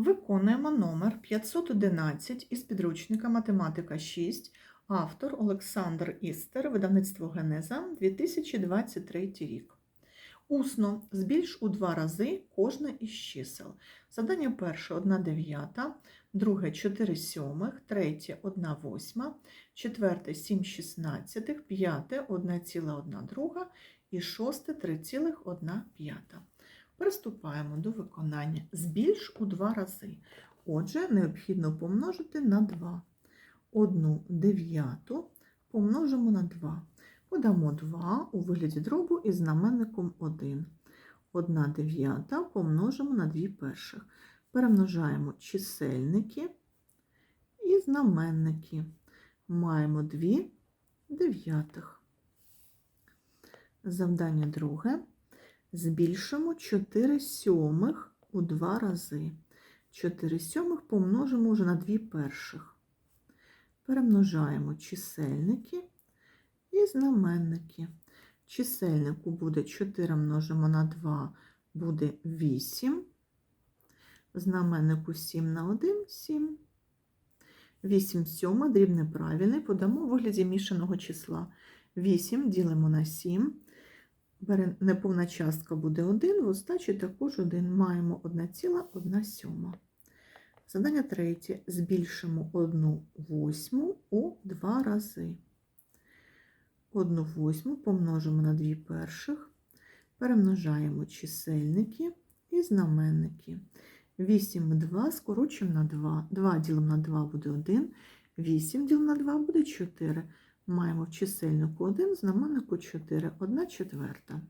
Виконуємо номер 511 із підручника Математика 6, автор Олександр Істер, видавництво Генеза, 2023 рік. Усно збільш у два рази кожне із чисел. Завдання перше 1 дев'ята, друге 4 сьомих, третє 1 восьма, четверте 7 шістнадцятих, п'яте 1 ціла 1 друга і шосте 3,1 п'ята. Приступаємо до виконання. Збільш у два рази. Отже, необхідно помножити на 2. Одну дев'яту помножимо на 2. Подамо 2 у вигляді дробу із знаменником 1. 1 дев'ята помножимо на 2 перших. Перемножаємо чисельники і знаменники. Маємо 2 дев'ятих. Завдання друге. Збільшимо 4 сьомих у два рази. 4 сьомих помножимо вже на 2 перших. Перемножаємо чисельники і знаменники. Чисельнику буде 4 множимо на 2, буде 8. Знаменнику 7 на 1 7. 8 сьома, дрібне правильний, подамо у вигляді мішаного числа. 8 ділимо на 7. Неповна частка буде 1, в остачі також 1. Маємо 1,1 сьома. Задання третє. Збільшимо 1 восьму у два рази. 1 восьму помножимо на 2 перших. Перемножаємо чисельники і знаменники. 8 і 2 скорочуємо на 2. 2 ділимо на 2 буде 1. 8 ділимо на 2 буде 4. Маємо чисельнику 1, знаменнику 4, 1 четверта.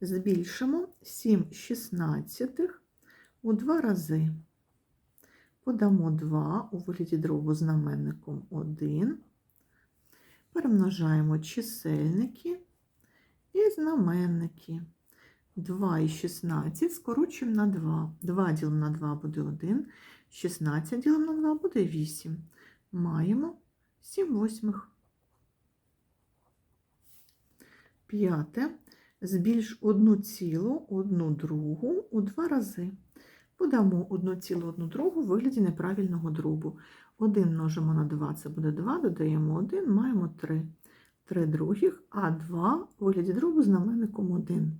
Збільшимо 7 шістнадцятих у два рази. Подамо 2 у вигляді дробу знаменником 1. Перемножаємо чисельники і знаменники. 2 і 16 скорочуємо на 2. 2 ділимо на 2 буде 1. 16 ділимо на 2 буде 8. Маємо 7 восьмих. П'яте. Збільш одну цілу, одну другу у два рази. Подамо одну цілу, одну другу в вигляді неправильного дробу. 1 множимо на 2, це буде 2, додаємо 1, маємо 3. 3 других, а 2 у вигляді дробу знаменником 1.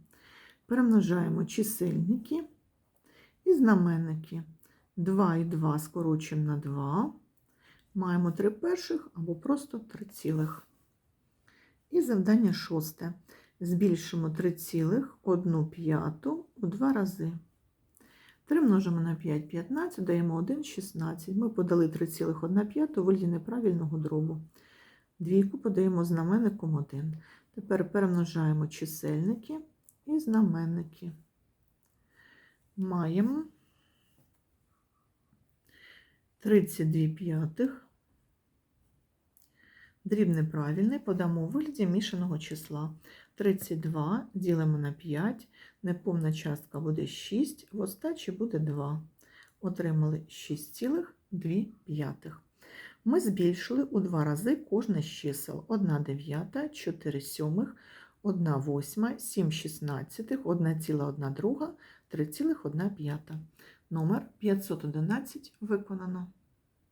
Перемножаємо чисельники і знаменники. 2 і 2 скорочуємо на 2. Маємо 3 перших або просто 3 цілих. І завдання шосте. Збільшимо 3 цілих 1 п'яту у два рази. 3 множимо на 5 – 15, даємо 1 – 16. Ми подали 3,1 п'яту вигляді неправильного дробу. Двійку подаємо знаменником 1. Тепер перемножаємо чисельники і знаменники. Маємо 32 п'ятих. Дрібне правильний подамо у вигляді мішаного числа. 32 ділимо на 5, неповна частка буде 6, в остачі буде 2. Отримали 6,2. Ми збільшили у два рази кожне з чисел. 1 дев'ята, 4 сьомих, 1 восьма, 7 шістнадцятих, 1,1 друга, 3,1 п'ята. Номер 511 виконано.